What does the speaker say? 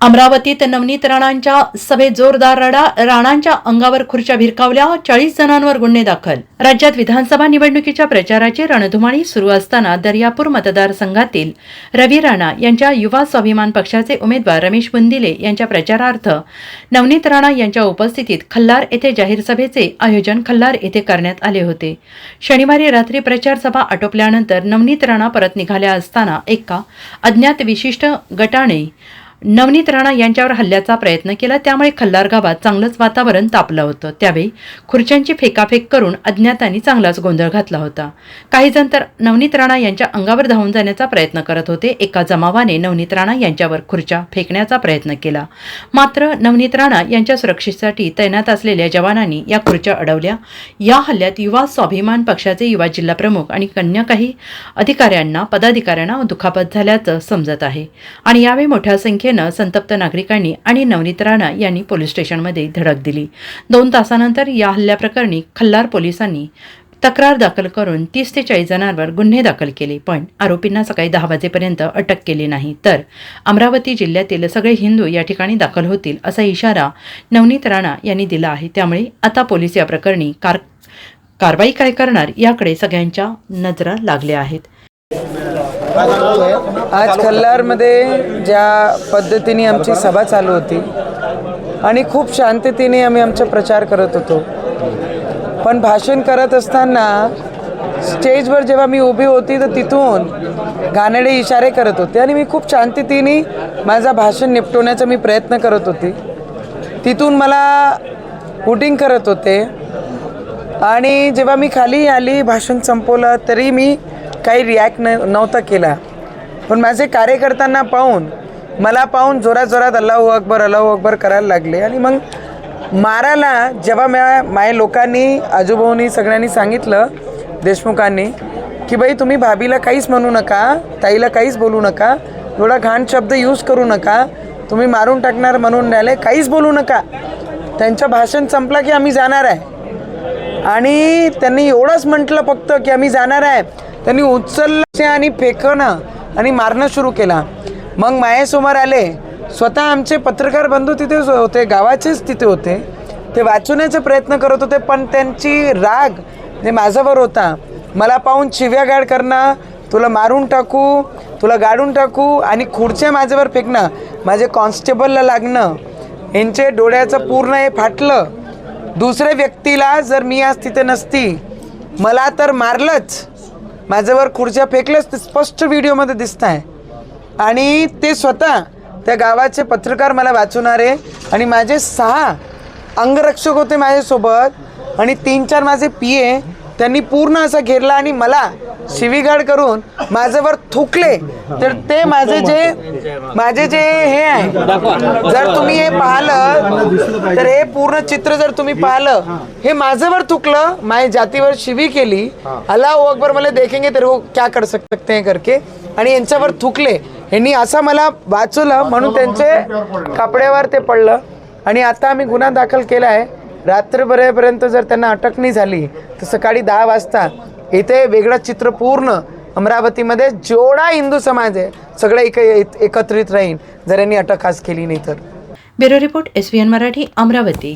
अमरावतीत नवनीत राणांच्या सभेत जोरदार रडा राणांच्या अंगावर खुर्च्या भिरकावल्या चाळीस जणांवर गुन्हे दाखल. राज्यात विधानसभा निवडणुकीच्या प्रचाराची रणधुमाळी सुरू असताना दर्यापूर मतदारसंघातील रवी राणा यांच्या युवा स्वाभिमान पक्षाचे उमेदवार रमेश बुंदिले यांच्या प्रचारार्थ नवनीत राणा यांच्या उपस्थितीत खल्लार येथे जाहीर सभेचे आयोजन खल्लार येथे करण्यात आले होते. शनिवारी रात्री प्रचार सभा आटोपल्यानंतर नवनीत राणा परत निघाल्या असताना एका अज्ञात विशिष्ट गटाने नवनीत राणा यांच्यावर हल्ल्याचा प्रयत्न केला. त्यामुळे खल्लार गावात चांगलंच वातावरण तापलं होतं. त्यावेळी खुर्च्यांची फेकाफेक करून अज्ञातांनी चांगलाच गोंधळ घातला होता. काही जण तर नवनीत राणा यांच्या अंगावर धावून जाण्याचा प्रयत्न करत होते. एका जमावाने नवनीत राणा यांच्यावर खुर्च्या फेकण्याचा प्रयत्न केला. मात्र नवनीत राणा यांच्या सुरक्षेसाठी तैनात असलेल्या जवानांनी या खुर्च्या अडवल्या. या हल्ल्यात युवा स्वाभिमान पक्षाचे युवा जिल्हा प्रमुख आणि अन्य काही अधिकाऱ्यांना पदाधिकाऱ्यांना दुखापत झाल्याचं समजत आहे. आणि यावेळी मोठ्या संख्येत संतप्त नागरिकांनी आणि नवनीत राणा यांनी पोलीस स्टेशनमध्ये धडक दिली. दोन तासानंतर या हल्ल्याप्रकरणी खल्लार पोलिसांनी तक्रार दाखल करून तीस ते चाळीस जणांवर गुन्हे दाखल केले पण आरोपींना सकाळी दहा वाजेपर्यंत अटक केली नाही. तर अमरावती जिल्ह्यातील सगळे हिंदू या ठिकाणी दाखल होतील असा इशारा नवनीत राणा यांनी दिला आहे. त्यामुळे आता पोलीस या प्रकरणी कार कारवाई काय करणार याकडे सगळ्यांच्या नजरा लागल्या आहेत. आज खल्लारमध्ये ज्या पद्धतीने आमची सभा चालू होती आणि खूप शांततेने आम्ही आमचा प्रचार करत होतो. पण भाषण करत असताना स्टेजवर जेव्हा मी उभी होती तर तिथून घाणेडे इशारे करत होते आणि मी खूप शांततेने माझा भाषण निपटवण्याचा मी प्रयत्न करत होते. तिथून मला हुटिंग करत होते. आणि जेव्हा मी खाली आली भाषण संपवलं तरी मी काही रिॲक्ट न नव्हता केला. पण माझे कार्यकर्त्यांना पाहून मला पाहून जोरात जोरात अल्लाहू अकबर अल्लाहू अकबर करायला लागले. आणि मग मारायला जेव्हा म्या माझ्या लोकांनी आजूबाजूनी सगळ्यांनी सांगितलं देशमुखांनी की बाई तुम्ही भाभीला काहीच म्हणू नका ताईला काहीच बोलू नका एवढा घाण शब्द यूज करू नका तुम्ही मारून टाकणार म्हणून राहिले काहीच बोलू नका. त्यांचं भाषण संपलं की आम्ही जाणार आहे. आणि त्यांनी एवढंच म्हटलं फक्त की आम्ही जाणार आहे. त्यांनी उचललं आणि फेकणं आणि मारणं सुरू केला. मग मायासमोर आले. स्वतः आमचे पत्रकार बंधू तिथे होते गावाचेच तिथे होते. ते वाचवण्याचा प्रयत्न करत होते पण त्यांची राग जे माझ्यावर होता. मला पाहून शिव्यागाड करणं तुला मारून टाकू तुला गाडून टाकू आणि खुर्च्या माझ्यावर फेकणं माझे कॉन्स्टेबलला लागणं यांचे डोळ्याचं पूर्ण हे फाटलं. दुसऱ्या व्यक्तीला जर मी आज तिथे नसती मला तर मारलंच. माझ्यावर खुर्च्या फेकलंच ते स्पष्ट व्हिडिओमध्ये दिसत आहे. आणि ते स्वतः त्या गावाचे पत्रकार मला वाचवणारे आणि माझे सहा अंगरक्षक होते माझ्यासोबत आणि तीन चार माझे पी ए त्यांनी पूर्ण असं घेरला आणि मला शिवीगाड करून माझ्यावर थुकले. तर ते माझे जे माझे जे हे आहे जर तुम्ही हे पाहिलं तर हे पूर्ण चित्र जर तुम्ही पाहिलं हे माझ्यावर थुकलं माझ्या जातीवर शिवी केली. अल्लाह हो अकबर मला देखेंगे तर वो क्या कर सकते हैं करके. आणि यांच्यावर थुकले. यांनी असं मला वाचवलं म्हणून त्यांचे कपड्यावर ते पडलं. आणि आता आम्ही गुन्हा दाखल केला आहे. रात्रभरेपर्यंत जर त्यांना अटक नाही झाली तर सकाळी दहा वाजता इथे वेगळं चित्र पूर्ण अमरावतीमध्ये जेवढा हिंदू समाज आहे सगळं एक एकत्रित राहीन. जर यांनी अटक आज केली नाही तर. Bureau report S Marathi Amravati.